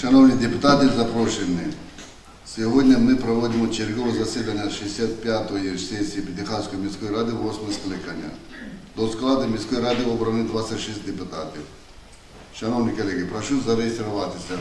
Шановні депутати, запрошені. Сьогодні ми проводимо чергове засідання 65-ї сесії Підихарської міської ради 8 скликання. До складу міської ради обрано 26 депутатів. Шановні колеги, прошу зареєструватися.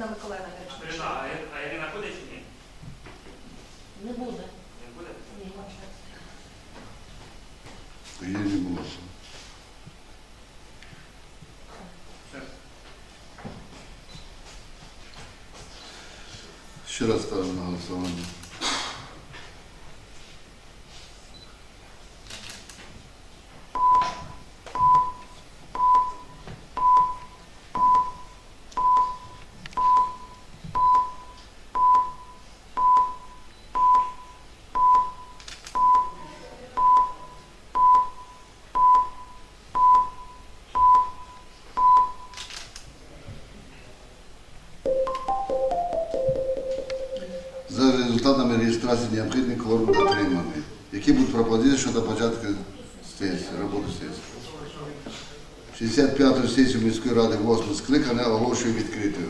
Ірина Миколаївна. Ірина, а Ір- Ірина буде чи ні? Не буде. Не буде? Ні. Її не було. Ще раз ставимо на голосування. Будуть до початку сесії, роботи сесії? 65-ту сесію міської ради 8 скликання оголошую відкритою.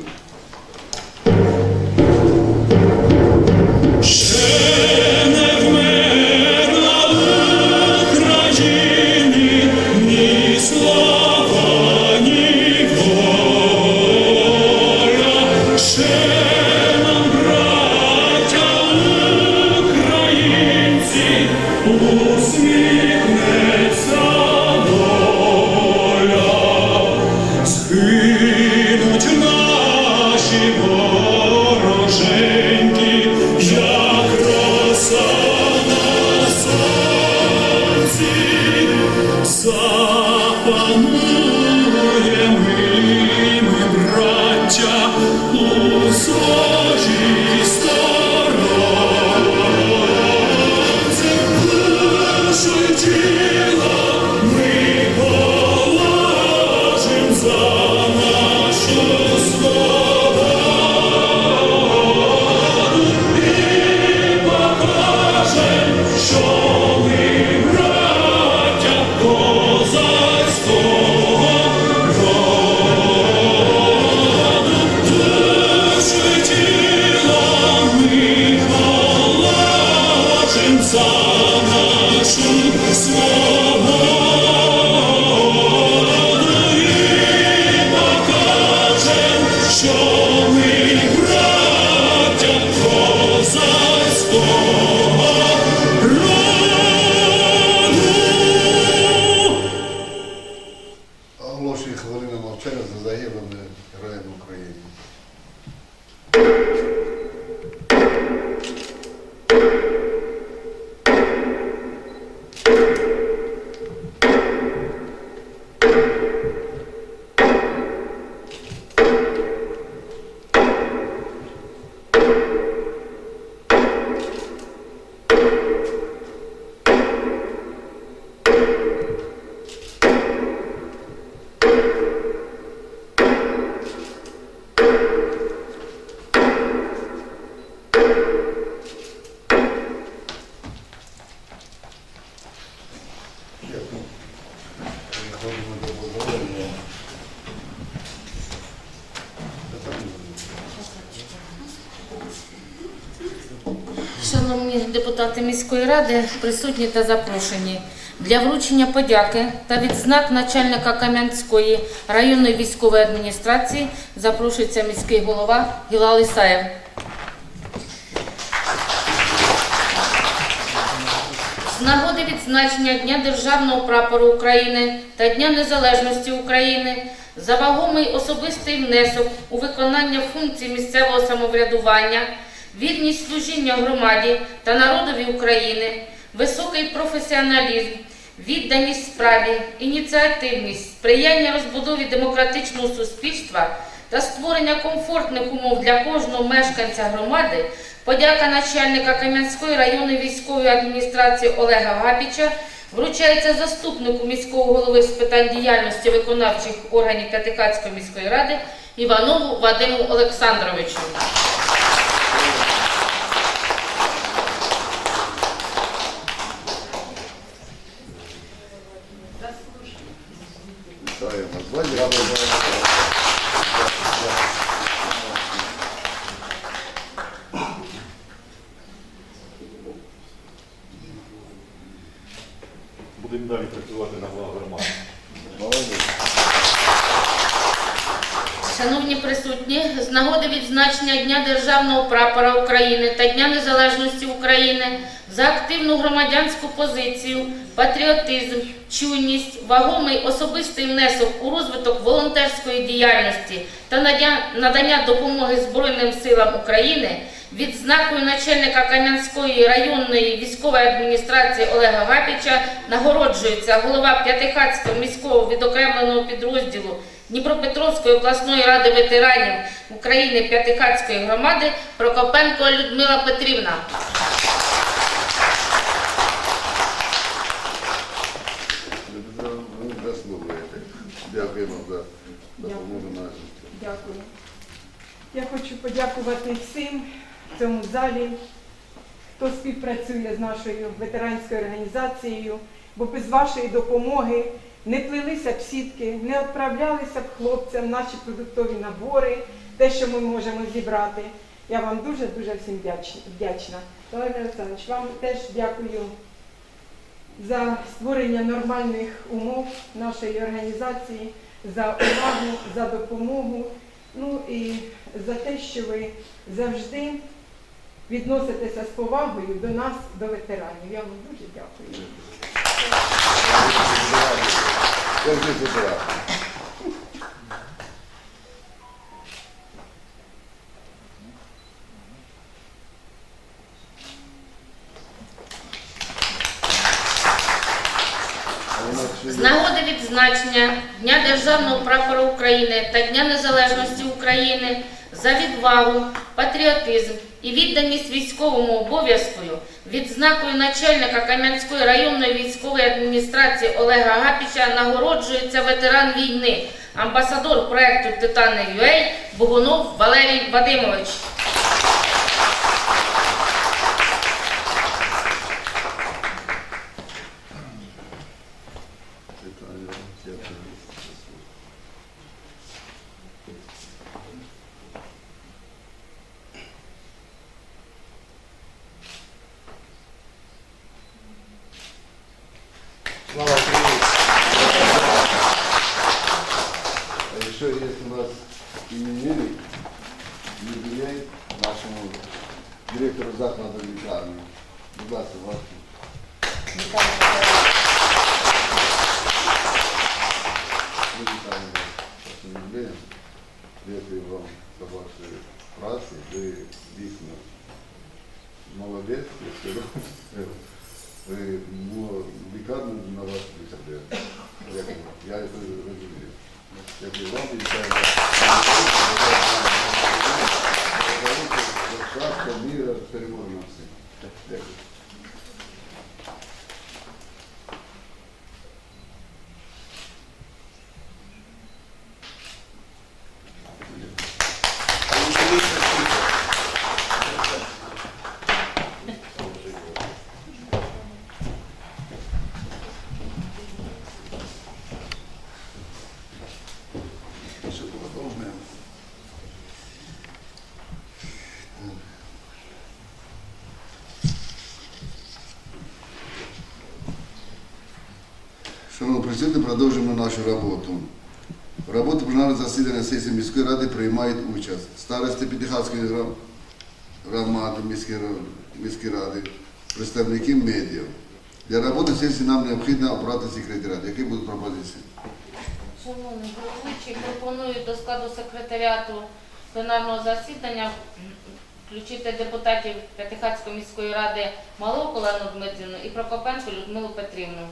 说 Шановні депутати міської ради, присутні та запрошені. Для вручення подяки та відзнак начальника Кам'янської районної військової адміністрації запрошується міський голова Гілал Ісаєв. З нагоди відзначення Дня Державного прапору України та Дня Незалежності України за вагомий особистий внесок у виконання функцій місцевого самоврядування, вірність служіння громаді та народові України, високий професіоналізм, відданість справі, ініціативність, сприяння розбудові демократичного суспільства та створення комфортних умов для кожного мешканця громади, подяка начальника Кам'янської районної військової адміністрації Олега Гапіча вручається заступнику міського голови з питань діяльності виконавчих органів П'ятихатської міської ради Іванову Вадиму Олександровичу. Вітаю вас. Звання Будемо далі працювати на благо громади. Молодець. Шановні присутні, з нагоди відзначення Дня Державного прапора України та Дня Незалежності України за активну громадянську позицію, патріотизм, чуйність, вагомий особистий внесок у розвиток волонтерської діяльності та надання допомоги Збройним силам України відзнакою начальника Кам'янської районної військової адміністрації Олега Гапіча нагороджується голова П'ятихатського міського відокремленого підрозділу Дніпропетровської обласної ради ветеранів України П'ятихатської громади Прокопенко Людмила Петрівна. Дякуємо за допомогу нашим. Дякую. Я хочу подякувати всім в цьому залі, хто співпрацює з нашою ветеранською організацією, бо без вашої допомоги не плелися б сітки, не відправлялися б хлопцям наші продуктові набори, те, що ми можемо зібрати. Я вам дуже-дуже всім вдячна. Олег Олександрович, вам теж дякую за створення нормальних умов нашої організації, за увагу, за допомогу, ну і за те, що ви завжди відноситеся з повагою до нас, до ветеранів. Я вам дуже дякую. З нагоди відзначення Дня Державного прапора України та Дня Незалежності України за відвагу, патріотизм і відданість військовому обов'язку відзнакою начальника Кам'янської районної військової адміністрації Олега Гапіча нагороджується ветеран війни, амбасадор проекту Титани UA Богунов Валерій Вадимович. Вітаю, дякую. Слава Україні! А еще есть у нас именинник, юбилей нашему директору закладу лікарні. Будь ласка, вас. Ми вітаємо вас з цим юбілеєм. Дякую вам за вашу працю. Ви дійсно молодець, якщо робите. Ви ну, лікарню на вас присадили. Дякую. Я це розумію. Дякую вам вітаю. Щастя, міра, перемоги на всім. Дякую. Що продовжуємо? Продовжуємо нашу роботу. В роботі пленарного засідання сесії міської ради приймають участь старости Підихатської гра- громади міської, ради, представники медіа. Для роботи сесії нам необхідно обрати секретаря. Які будуть пропозиції? Шановний головуючий, пропоную до складу секретаріату пленарного засідання включити депутатів П'ятихатської міської ради Маловку Олену Дмитрівну і Прокопенко Людмилу Петрівну.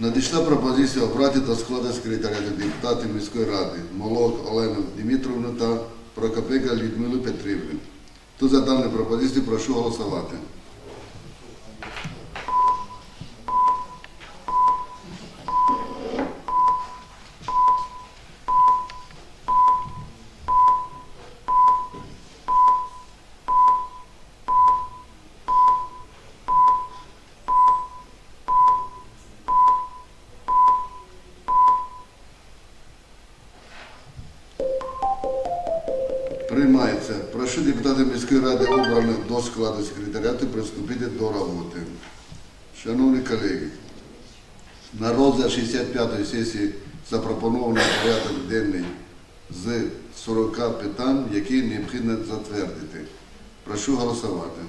Надійшла пропозиція обрати до складу секретаріату депутатів міської ради Молок Олену Дмитровну та Прокопика Людмилу Петрівну. Тут за дану пропозицію, прошу голосувати. Приймається. Прошу депутатів міської ради обраних до складу секретаріату приступити до роботи. Шановні колеги, на розгляд 65-ї сесії запропоновано порядок денний з 40 питань, які необхідно затвердити. Прошу голосувати.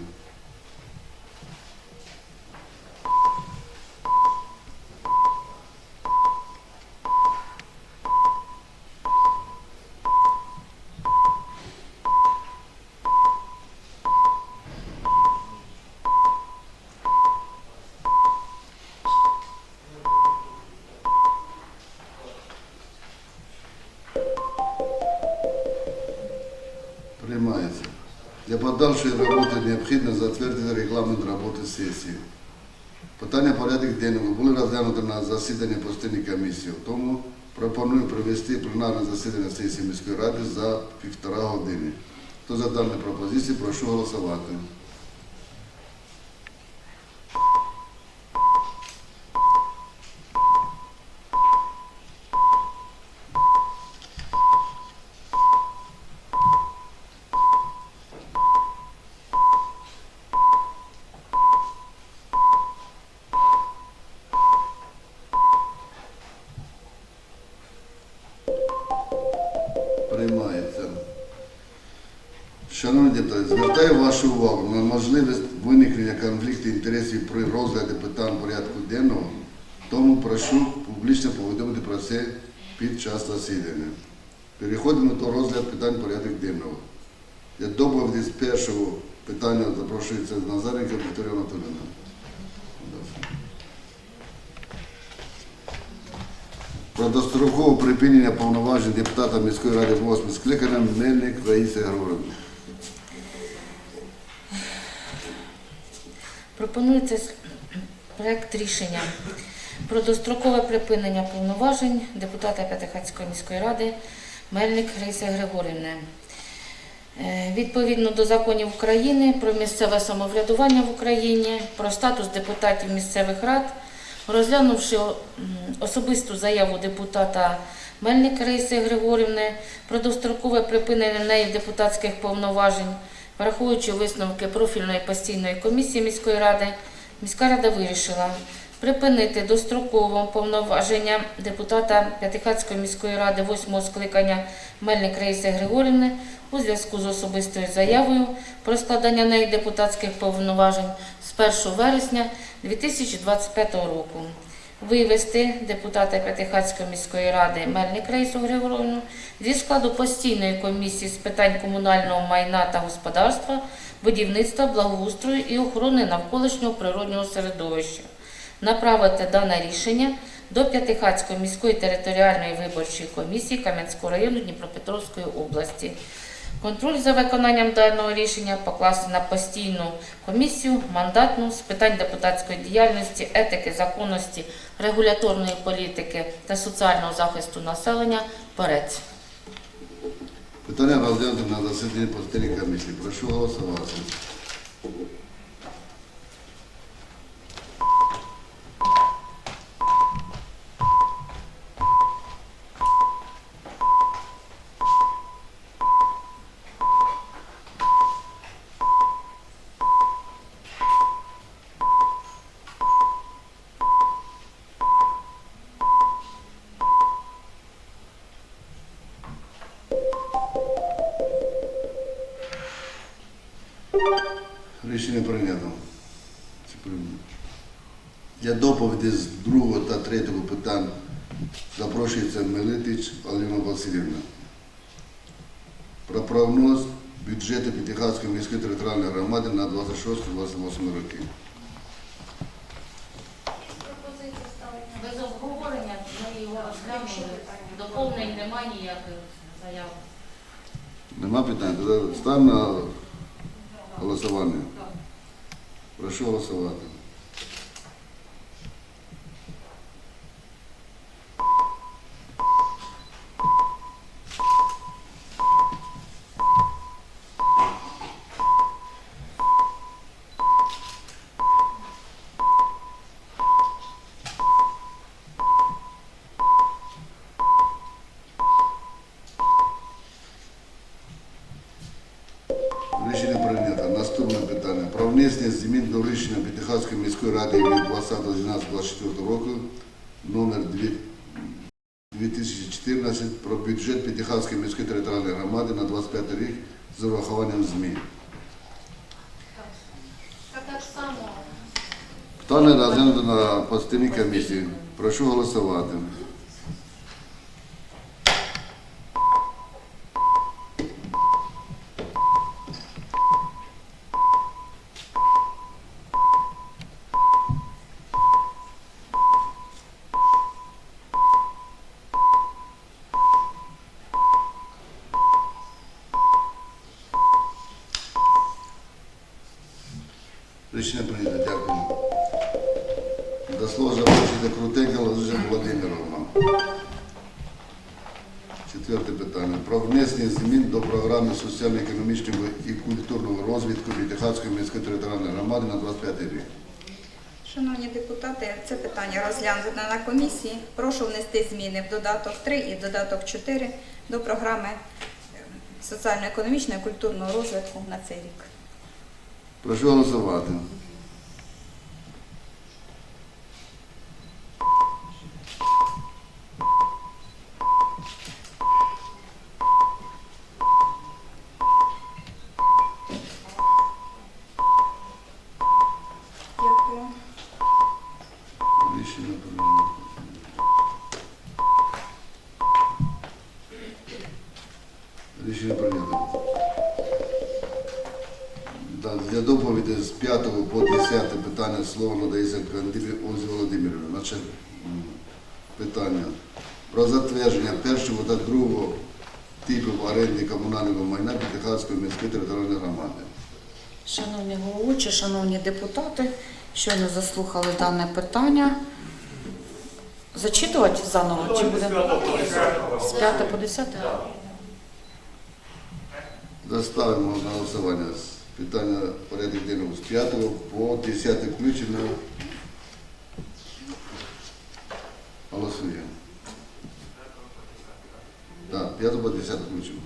Для подальшої роботи необхідно затвердити регламент роботи сесії. Питання порядок денного були розглянуті на засіданні постійної комісії, тому пропоную провести пленарне засідання сесії міської ради за півтора години. Хто за дані пропозиції, прошу голосувати. Публічно повідомити про це під час засідання. Переходимо до розгляду питань порядку денного. Я доповіді з першого питання запрошується Назаренко Вікторія Анатолійовна. Про дострокове припинення повноважень депутата міської ради 8 скликання Мельник Раїса Григорівна. Пропонується проект рішення про дострокове припинення повноважень депутата П'ятихатської міської ради Мельник Раїси Григорівни. Е, Відповідно до законів України про місцеве самоврядування в Україні, про статус депутатів місцевих рад, розглянувши особисту заяву депутата Мельник Раїси Григорівни про дострокове припинення нею депутатських повноважень, враховуючи висновки профільної постійної комісії міської ради, міська рада вирішила припинити достроково повноваження депутата П'ятихатської міської ради 8 скликання Мельник Раїси Григорівни у зв'язку з особистою заявою про складання неї депутатських повноважень з 1 вересня 2025 року. Вивести депутата П'ятихатської міської ради Мельник Раїсу Григорівну зі складу постійної комісії з питань комунального майна та господарства, будівництва, благоустрою і охорони навколишнього природнього середовища. Направити дане рішення до П'ятихатської міської територіальної виборчої комісії Кам'янського району Дніпропетровської області. Контроль за виконанням даного рішення покласти на постійну комісію мандатну з питань депутатської діяльності, етики, законності, регуляторної політики та соціального захисту населення ПЕРЕЦ. Питання розглянути на засіданні постійної комісії. Прошу голосувати. Територіальної громади на 26-28 роки. Без обговорення Ми його розглянули. Доповнень немає ніяких заяв. Нема питань? Ставимо на голосування. Прошу голосувати. 20.12.24 року номер 2014 про бюджет П'ятихавської міської територіальної громади на 25 рік з урахуванням змін. Хто не розглянуто на постійній комісії? Прошу голосувати. Розвитку міської територіальної громади на 25 рік. Шановні депутати, це питання розглянуто на комісії. Прошу внести зміни в додаток 3 і додаток 4 до програми е, соціально-економічного і культурного розвитку на цей рік. Прошу голосувати. Про затвердження першого та другого типів оренди комунального майна П'ятихатської міської територіальної громади. Шановні головуючі, шановні депутати, щойно заслухали дане питання. Зачитувати заново чи буде з 5 по 10? Заставимо на голосування з питання порядку денного з 5 по 10 включено. Голосуємо. Так, 5 по 10 включено.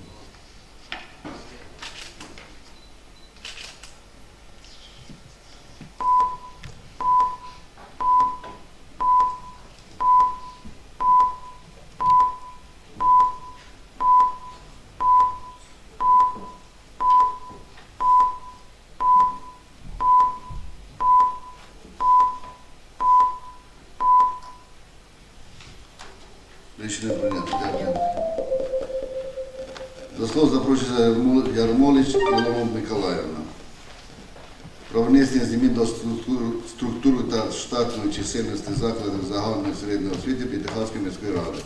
Рішення прийнято. Дякую. До слова запрошується Ярмо- Ярмолич Ілона Миколаївна. Про внесення змін до структури, та штатної чисельності закладів загальної середньої освіти П'ятихатської міської ради.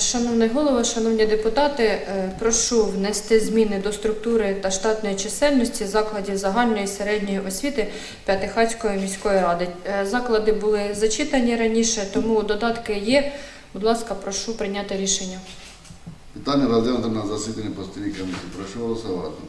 Шановний голово, шановні депутати, прошу внести зміни до структури та штатної чисельності закладів загальної і середньої освіти П'ятихатської міської ради. Заклади були зачитані раніше, тому додатки є. Будь ласка, прошу прийняти рішення. Питання розглянуто на засіданні постійної комісії. Прошу голосувати.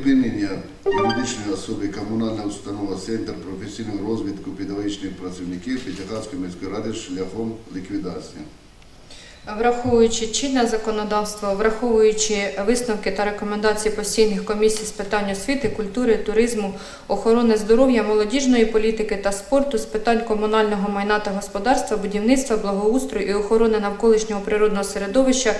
Припинення юридичної особи комунальна установа Центр професійного розвитку педагогічних працівників П'ятихатської міської ради шляхом ліквідації. Враховуючи чинне законодавство, враховуючи висновки та рекомендації постійних комісій з питань освіти, культури, туризму, охорони здоров'я, молодіжної політики та спорту, з питань комунального майна та господарства, будівництва, благоустрою і охорони навколишнього природного середовища,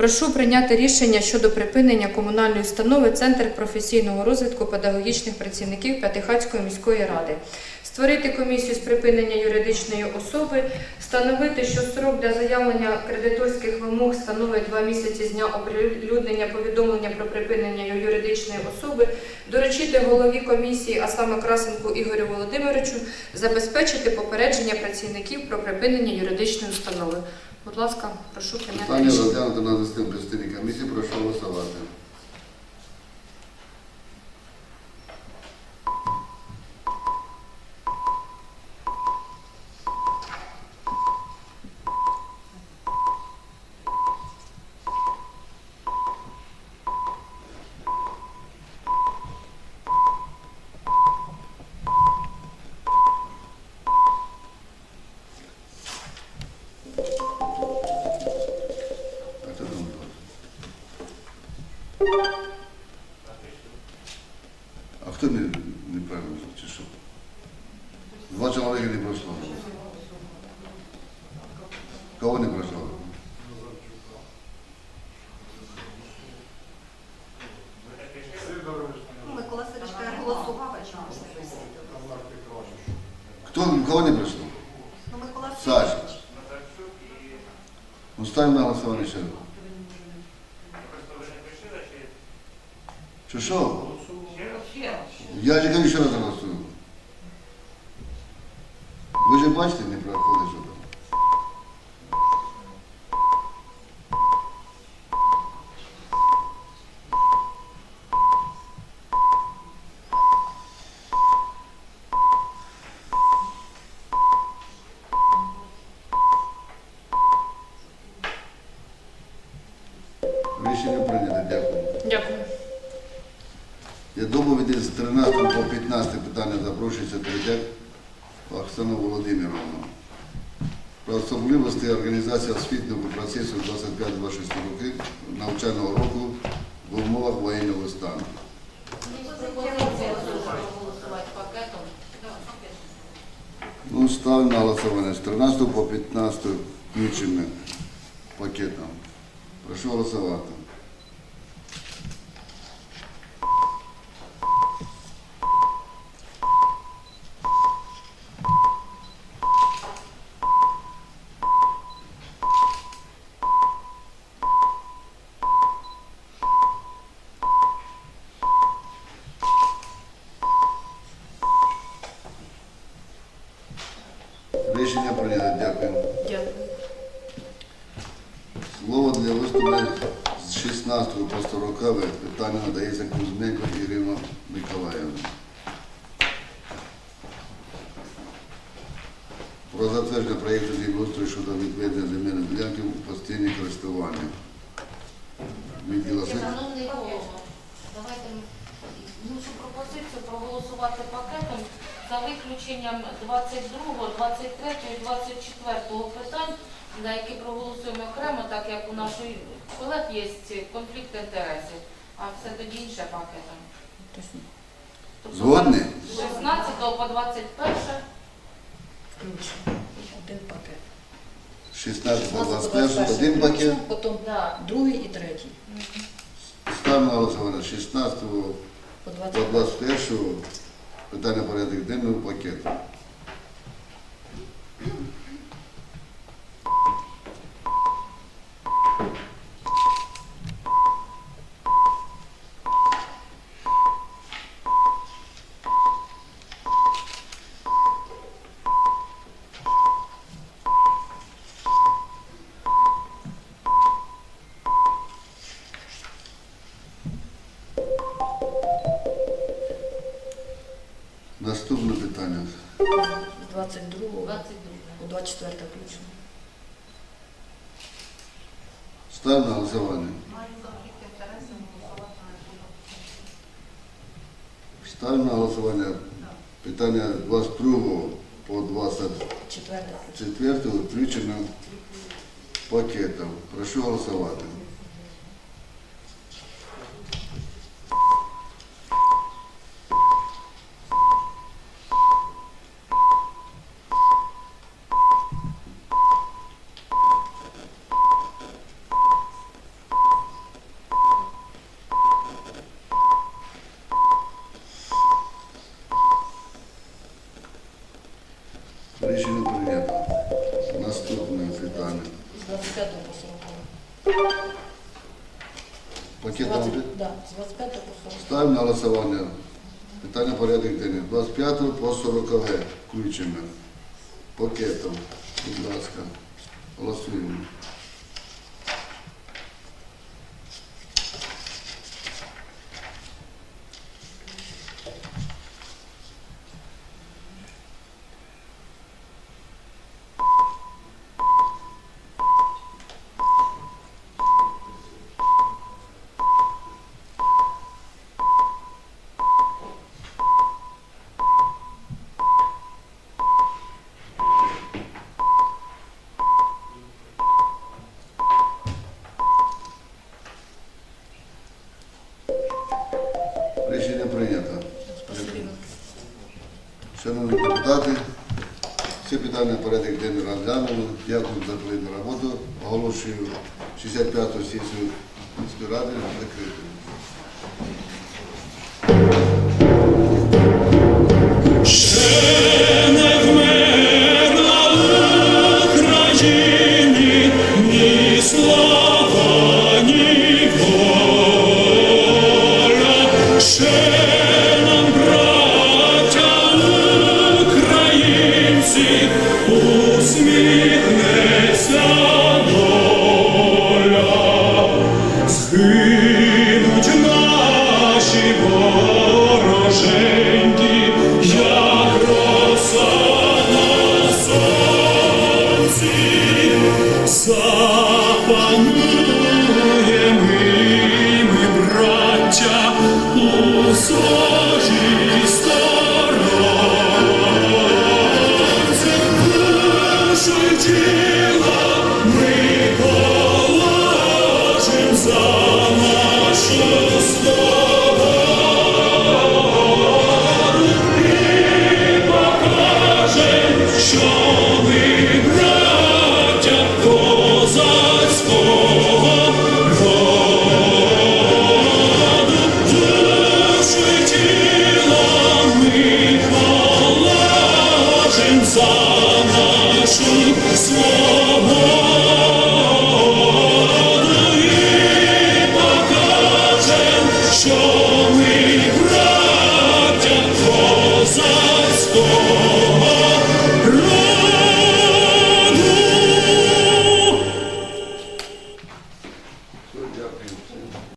прошу прийняти рішення щодо припинення комунальної установи Центр професійного розвитку педагогічних працівників П'ятихатської міської ради. Створити комісію з припинення юридичної особи, встановити, що строк для заявлення кредиторських вимог становить два місяці з дня оприлюднення повідомлення про припинення юридичної особи, доручити голові комісії, а саме Красенку Ігорю Володимировичу, забезпечити попередження працівників про припинення юридичної установи. Будь ласка, прошу прийняти Питання розглянути на засіданні комісії. Прошу голосувати. А 13 по 15 питання запрошується Третяк Оксана Володимировна. Про особливості організації освітнього процесу 25-26 роки навчального року в умовах воєнного стану. Ну, ставимо на голосування з 13 по 15 включення пакетом. Прошу голосувати. Постійне користування. Шановний голово, давайте нашу пропозицію проголосувати пакетом за виключенням 22, 23 і 24 питань, на які проголосуємо окремо, так як у нашої колег є конфлікт інтересів, а все тоді інше пакетом. Тобто Згодні? З 16 по 21 Включно. Один пакет. 16 по 21, один пакет. Потім да. другий і третій. Ставимо на голосування 16 По по 21 питання порядок денного пакету. Ставимо на голосування питання 22 по 24 включено пакетом. Прошу голосувати. Включено. Пакетом. Будь ласка. Голосуємо. Ради